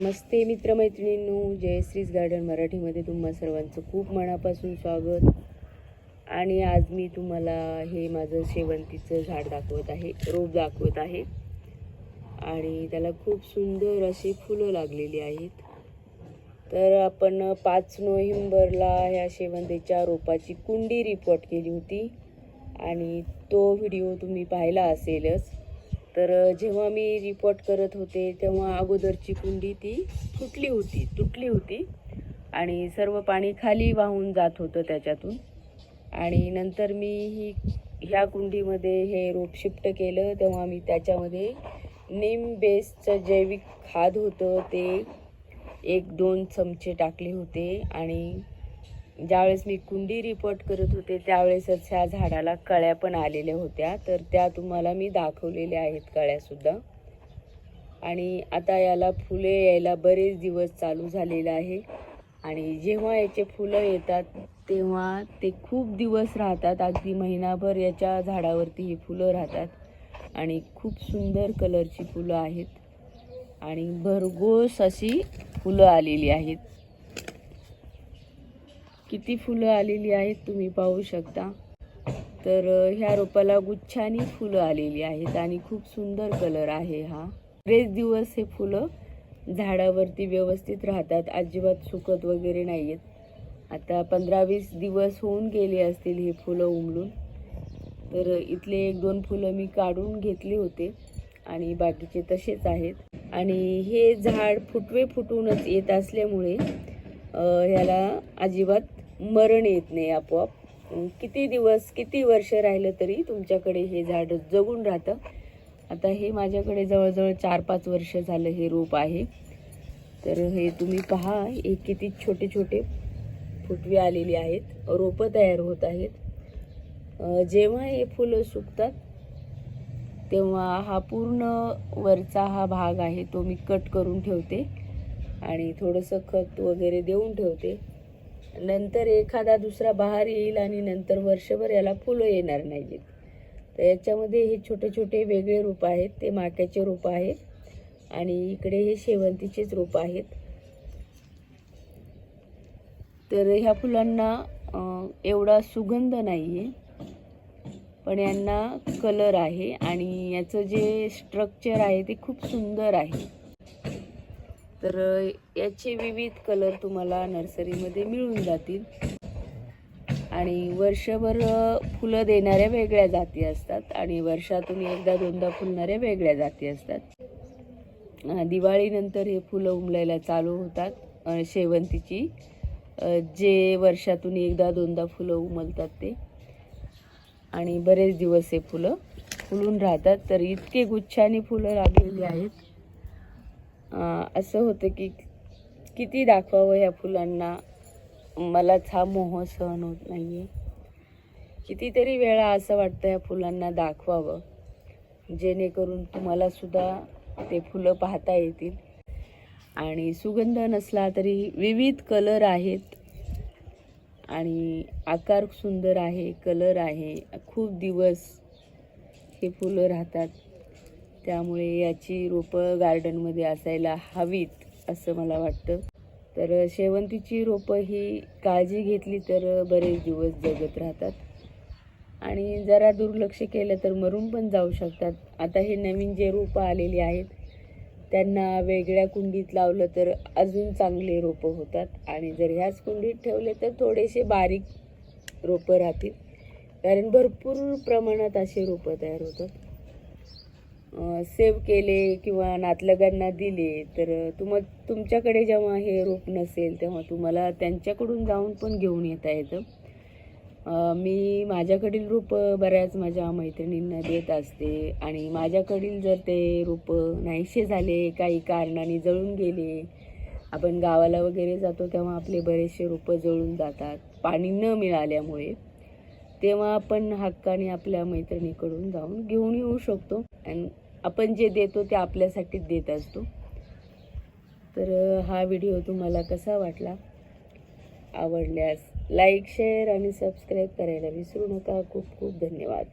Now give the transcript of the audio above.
नमस्ते मित्रमैत्रिणींनो जयश्रीज garden मराठीमध्ये तुम्हा सर्वांचं खूप मनापासून स्वागत. आणि आज मी तुम्हाला हे माझं शेवंतीचं झाड दाखवत आहे रोप दाखवत आहे. आणि त्याला खूप सुंदर अशी फुलं लागलेली आहेत. तर आपण पाच नोव्हेंबरला ह्या शेवंतीच्या रोपाची कुंडी रिपोर्ट केली होती. आणि तो व्हिडिओ तुम्ही पाहिला असेलच. तर जेव्हा मी रिपोर्ट करत होते तेव्हा अगोदरची कुंडी ती तुटली होती तुटली होती. आणि सर्व पाणी खाली वाहून जात होतं त्याच्यातून. आणि नंतर मी ही ह्या कुंडीमध्ये हे रोप शिफ्ट केलं. तेव्हा मी त्याच्यामध्ये नीम बेसचं जैविक खाद होतं. ते एक दोन चमचे टाकले होते. आणि ज्यावेळेस मी कुंडी रिपोर्ट करत होते त्यावेळेसच ह्या झाडाला कळ्या पण आलेल्या होत्या. तर त्या तुम्हाला मी दाखवलेल्या आहेत कळ्यासुद्धा आणि आता याला फुले यायला बरेच दिवस चालू झालेलं आहे. आणि जेव्हा याचे फुलं येतात तेव्हा ते खूप दिवस राहतात. अगदी महिनाभर याच्या झाडावरती ही फुलं राहतात. आणि खूप सुंदर कलरची फुलं आहेत. आणि भरघोस अशी फुलं आलेली आहेत. किती फुलं आलेली आहेत तुम्ही पाहू शकता. तर ह्या रोपाला गुच्छानी फुलं आलेली आहेत आणि खूप सुंदर कलर आहे हा. बरेच दिवस हे फुलं झाडावरती व्यवस्थित राहतात अजिबात सुकत वगैरे नाही आहेत आता पंधरा वीस दिवस होऊन गेले असतील हे फुलं उमलून. तर इथले एक दोन फुलं मी काढून घेतले होते आणि बाकीचे तसेच आहेत. आणि हे झाड फुटवे फुटूनच येत असल्यामुळे ह्याला अजिबात मरण येत नाही आपोआप. किती दिवस किती वर्ष राहिलं तरी तुमच्याकडे हे झाड जगून राहतं. आता हे माझ्याकडे जवळजवळ चार पाच वर्ष झालं हे रोप आहे. तर हे तुम्ही पहा हे किती छोटे छोटे फुटवे आलेली आहेत. रोपं तयार होत आहेत. जेव्हा हे फुलं सुकतात तेव्हा हा पूर्ण वरचा हा भाग आहे तो मी कट करून ठेवते आणि थोडंसं खत वगैरे देऊन ठेवते. नंतर एखादा दुसरा बहार येईल आणि नंतर वर्षभर याला फुलं येणार नाहीत तर याच्यामध्ये हे छोटे छोटे वेगळे रोप आहेत. ते माक्याचे रोप आहेत आणि इकडे हे शेवंतीचेच रोप आहेत. तर ह्या फुलांना एवढा सुगंध नाही आहे पण यांना कलर आहे आणि याचं जे स्ट्रक्चर आहे ते खूप सुंदर आहे. तर याचे विविध कलर तुम्हाला नर्सरीमध्ये मिळून जातील. आणि वर्षभर फुलं देणाऱ्या वेगळ्या जाती असतात आणि वर्षातून एकदा दोनदा फुलणाऱ्या वेगळ्या जाती असतात. दिवाळीनंतर हे फुलं उमलायला चालू होतात शेवंतीची. जे वर्षातून एकदा दोनदा फुलं उमलतात ते. आणि बरेच दिवस हे फुलं फुलून राहतात. तर इतके गुच्छाने फुलं लागलेली आहेत. असं होतं की किती दाखवावं ह्या फुलांना? मलाच हा मोह सहन होत नाही आहे कितीतरी वेळा असं वाटतं ह्या फुलांना दाखवावं. जेणेकरून तुम्हालासुद्धा ते फुलं पाहता येतील. आणि सुगंध नसला तरी विविध कलर आहेत. आणि आकार सुंदर आहे कलर आहे. खूप दिवस हे फुलं राहतात. त्यामुळे याची रोपं गार्डनमध्ये असायला हवीत असं मला वाटतं. तर शेवंतीची रोपं ही काळजी घेतली तर बरेच दिवस जगत राहतात. आणि जरा दुर्लक्ष केलं तर मरून पण जाऊ शकतात. आता हे नवीन जे रोपं आलेली आहेत त्यांना वेगळ्या कुंडीत लावलं तर अजून चांगले रोपं होतात. आणि जर ह्याच कुंडीत ठेवले तर थोडेसे बारीक रोपं राहतील. कारण भरपूर प्रमाणात असे रोपं तयार होतात. सेव्ह केले किंवा नातलगांना दिले तर तुम तुमच्याकडे जेव्हा हे रोप नसेल तेव्हा तुम्हाला त्यांच्याकडून जाऊन पण घेऊन येता येतं. मी माझ्याकडील रोपं बऱ्याच माझ्या मैत्रिणींना देत असते आणि माझ्याकडील जर ते रोपं नाहीसे झाले काही कारणाने जळून गेले आपण गावाला वगैरे जातो तेव्हा आपले बरेचसे रोपं जळून जातात पाणी न मिळाल्यामुळे. तेव्हा आपण हक्काने आपल्या मैत्रिणीकडून जाऊन घेऊन येऊ शकतो. आणि आपण जे देतो ते आपल्यासाठीच देत असतो. तर हा व्हिडिओ तुम्हाला कसा वाटला? आवडल्यास लाईक शेअर आणि सबस्क्राईब करायला विसरू नका. खूप खूप धन्यवाद.